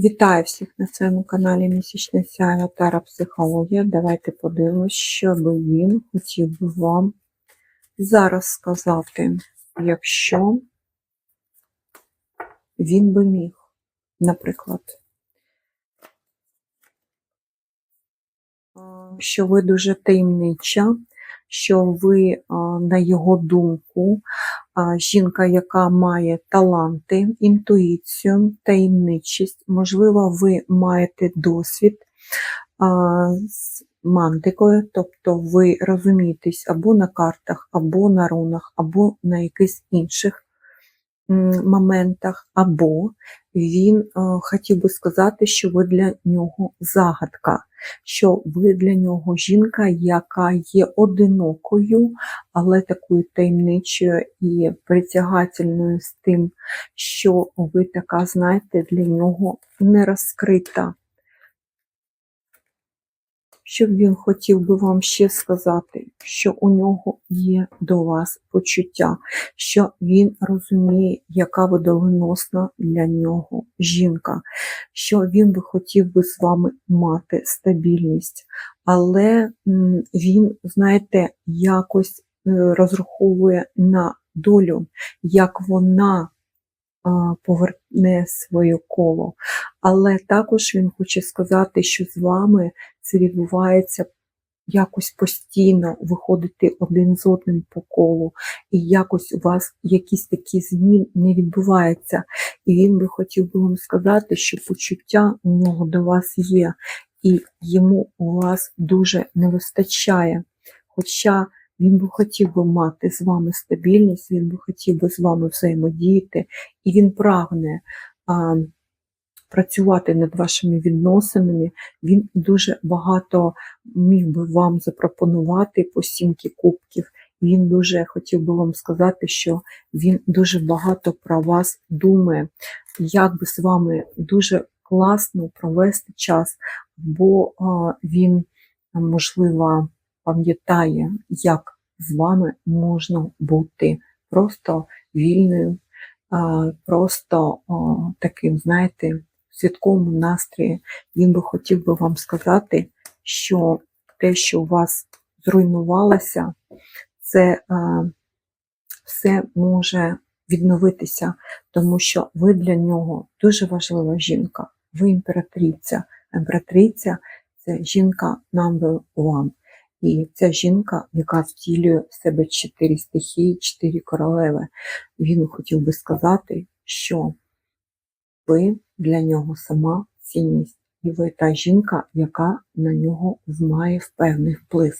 Вітаю всіх на своєму каналі Місячна Сяйва Тара Психологія. Давайте подивимось, що би він хотів би вам зараз сказати, якщо він би міг, наприклад, що ви дуже таємнича, що ви, на його думку, жінка, яка має таланти, інтуїцію, таємничість, можливо, ви маєте досвід з мантикою, тобто ви розумієтесь або на картах, або на рунах, або на якихось інших моментах, або він е, хотів би сказати, що ви для нього загадка, що ви для нього жінка, яка є одинокою, але такою таємничою і притягательною з тим, що ви така, знаєте, для нього не розкрита. Що він хотів би вам ще сказати, що у нього є до вас почуття, що він розуміє, яка ви доленосна для нього жінка, що він би хотів би з вами мати стабільність, але він, знаєте, якось е, розраховує на долю, як вона поверне своє коло. Але також він хоче сказати, що з вами це відбувається якось постійно виходити один з одним по колу, і якось у вас якісь такі змін не відбуваються. І він би хотів би вам сказати, що почуття у нього до вас є, і йому у вас дуже не вистачає. Хоча він би хотів би мати з вами стабільність, він би хотів би з вами взаємодіяти, і він прагне а, працювати над вашими відносинами. Він дуже багато міг би вам запропонувати по сімки кубків. Він дуже хотів би вам сказати, що він дуже багато про вас думає, як би з вами дуже класно провести час, бо а, він, можливо, пам'ятає, як з вами можна бути просто вільною, просто таким, знаєте, в святковому настрої. Він би хотів би вам сказати, що те, що у вас зруйнувалося, це все може відновитися, тому що ви для нього дуже важлива жінка. Ви імператриця. Імператриця це жінка number one. І ця жінка, яка втілює в себе чотири стихії, чотири королеви, він хотів би сказати, що ви для нього сама цінність, і ви та жінка, яка на нього має певний вплив.